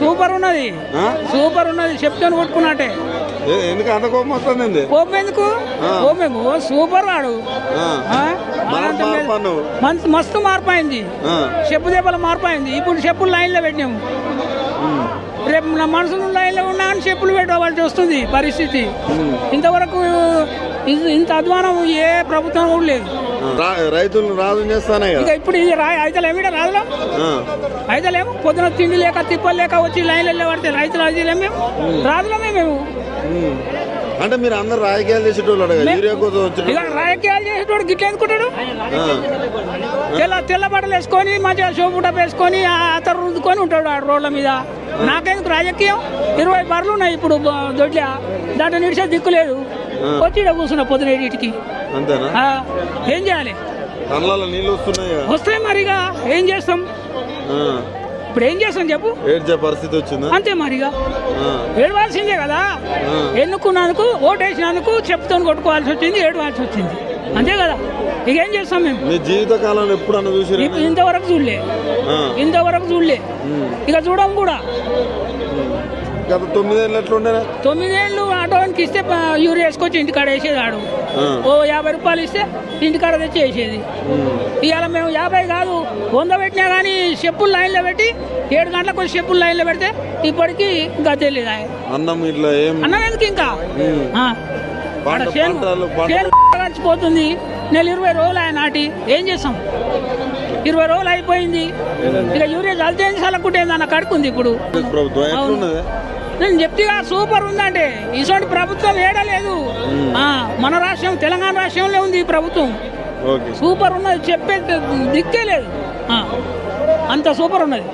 Super ఉన్నది? Super ఉన్నది. చెప్తాను కొట్టుకున్నట్టే. ఎందుకు అంత కోపం వస్తుంది కోపం ఎందుకు? సూపర్ వాడు. మస్తు మార్పు అయింది. చెప్పు దెబ్బల మార్పు అయింది. ఇప్పుడు చెప్పులు లైన్లో పెట్టినాము రేపు నా మనసులో లైన్లో ఉన్నా అని చెప్పులు పెట్టవలసి వస్తుంది పరిస్థితి. ఇంతవరకు ఇంత అధ్వానం ఏ ప్రభుత్వం కూడా లేదు. రైతులను రాజు చేస్తానే ఇక ఇప్పుడు ఇది రా అయితలేమిట రాదులో ఆ. అయితలేము పొద్దున తిండి లేక తిప్పలు లేక వచ్చి లైన్లలో పడితే రైతులు మేము? రాదులమే మేము. ఉమ్. అంటే మీరు అందరు రాజకీయాలు చేసేటోళ్ళు యూరియా కోసం ఇక రాజకీయాలు చేసేటోడు గిట్ల ఎందుకుంటాడు? తెల్ల తెల్ల బట్టలు వేసుకొని మంచిగా షోపుట వేసుకొని ఆ అతర రుద్దుకొని ఉంటాడు ఆ రోడ్ల మీద. నాకెందుకు రాజకీయం? ఇరవై బర్రెలు ఉన్నాయి ఇప్పుడు దొడ్ల. దాంట్లో నిడిచే దిక్కు లేదు. వచ్చి కూర్చున్నా పొద్దున ఏడింటికి. అంతేనా? ఏం చేయాలి? కళ్ళలో నీళ్ళు వస్తున్నాయి. వస్తాయి మరిగా ఏం చేస్తాం. ఇప్పుడు ఏం చేస్తాం చెప్పు? ఏడ్చే పరిస్థితి వచ్చిందా? అంతే మరిగా. ఏడవాల్సిందే కదా? ఎన్నుకున్నందుకు ఓటేసినందుకు చెప్తాను కొట్టుకోవాల్సి వచ్చింది ఏడవాల్సి వచ్చింది. అంతే కదా? ఇక ఏం చేస్తాం మేము? మీ జీవిత కాలంలో ఎప్పుడు చూసిరా ఇప్పు- ఇంతవరకు చూడలే. ఇంతవరకు చూడలే. ఇక చూడం కూడా. గత తొమ్మిదేళ్ళు ఎట్లుండేనా? తొమ్మిదేళ్ళు ఆటోనికి ఇస్తే యూరియా వేసుకొచ్చి ఇంటికాడ వేసేది ఆడు. ఓ యాభై రూపాయలు ఇస్తే ఇంటికాడ తెచ్చి వేసేది. ఇవాళ మేము యాభై కాదు వంద పెట్టినా కానీ చెప్పులు లైన్లో పెట్టి ఏడు గంటలకు వచ్చి చెప్పులు లైన్లో పెడితే ఇప్పటికీ లేదు ఆయన అన్నం ఇట్లా అన్నం ఎందుకు ఇంకా? గడిచిపోతుంది నెల ఇరవై రోజులు ఆయన నాటి. ఏం చేస్తాం? ఇరవై రోజులు అయిపోయింది. ఇక యూరియా చల్లకుంటేంది అన్న కడుకుంది ఇప్పుడు. నేను చెప్తేగా సూపర్ ఉందంటే ఇటువంటి ప్రభుత్వం ఏడలేదు మన రాష్ట్రం తెలంగాణ రాష్ట్రంలో ఉంది ఈ ప్రభుత్వం. సూపర్ ఉన్నది చెప్పే దిక్కే లేదు. అంత సూపర్ ఉన్నది.